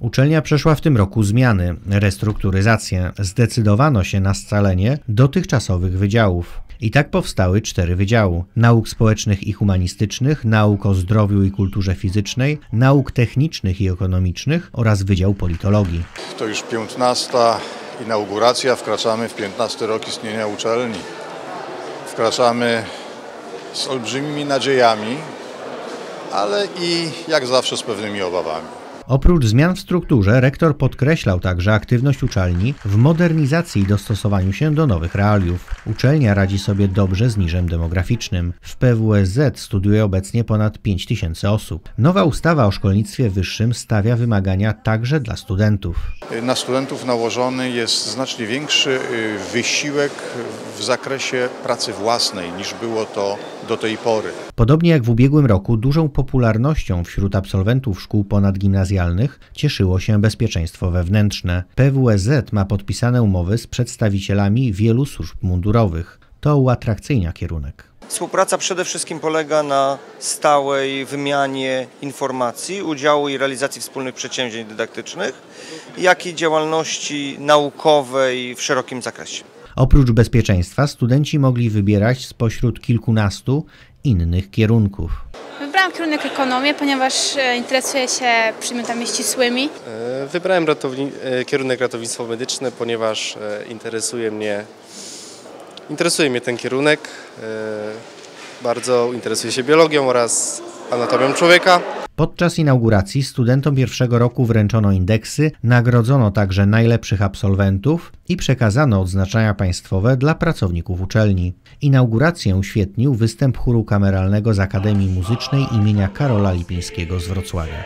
Uczelnia przeszła w tym roku zmiany, restrukturyzację. Zdecydowano się na scalenie dotychczasowych wydziałów. I tak powstały cztery wydziały: nauk społecznych i humanistycznych, nauk o zdrowiu i kulturze fizycznej, nauk technicznych i ekonomicznych oraz Wydział Politologii. To już 15 inauguracja, wkraczamy w 15 rok istnienia uczelni. Wkraczamy z olbrzymimi nadziejami, ale i jak zawsze z pewnymi obawami. Oprócz zmian w strukturze, rektor podkreślał także aktywność uczelni w modernizacji i dostosowaniu się do nowych realiów. Uczelnia radzi sobie dobrze z niżem demograficznym. W PWSZ studiuje obecnie ponad 5 tysięcy osób. Nowa ustawa o szkolnictwie wyższym stawia wymagania także dla studentów. Na studentów nałożony jest znacznie większy y, wysiłek w zakresie pracy własnej niż było to do tej pory. Podobnie jak w ubiegłym roku, dużą popularnością wśród absolwentów szkół ponadgimnazjalnych cieszyło się bezpieczeństwo wewnętrzne. PWSZ ma podpisane umowy z przedstawicielami wielu służb mundurowych. To uatrakcyjnia kierunek. Współpraca przede wszystkim polega na stałej wymianie informacji, udziału i realizacji wspólnych przedsięwzięć dydaktycznych, jak i działalności naukowej w szerokim zakresie. Oprócz bezpieczeństwa, studenci mogli wybierać spośród kilkunastu innych kierunków. Wybrałam kierunek ekonomię, ponieważ e, interesuję się przedmiotami ścisłymi. E, Wybrałem ratowni- e, kierunek ratownictwo medyczne, ponieważ interesuje mnie, interesuje mnie ten kierunek. Bardzo interesuję się biologią oraz anatomią człowieka. Podczas inauguracji studentom pierwszego roku wręczono indeksy, nagrodzono także najlepszych absolwentów i przekazano odznaczenia państwowe dla pracowników uczelni. Inaugurację uświetnił występ chóru kameralnego z Akademii Muzycznej imienia Karola Lipińskiego z Wrocławia.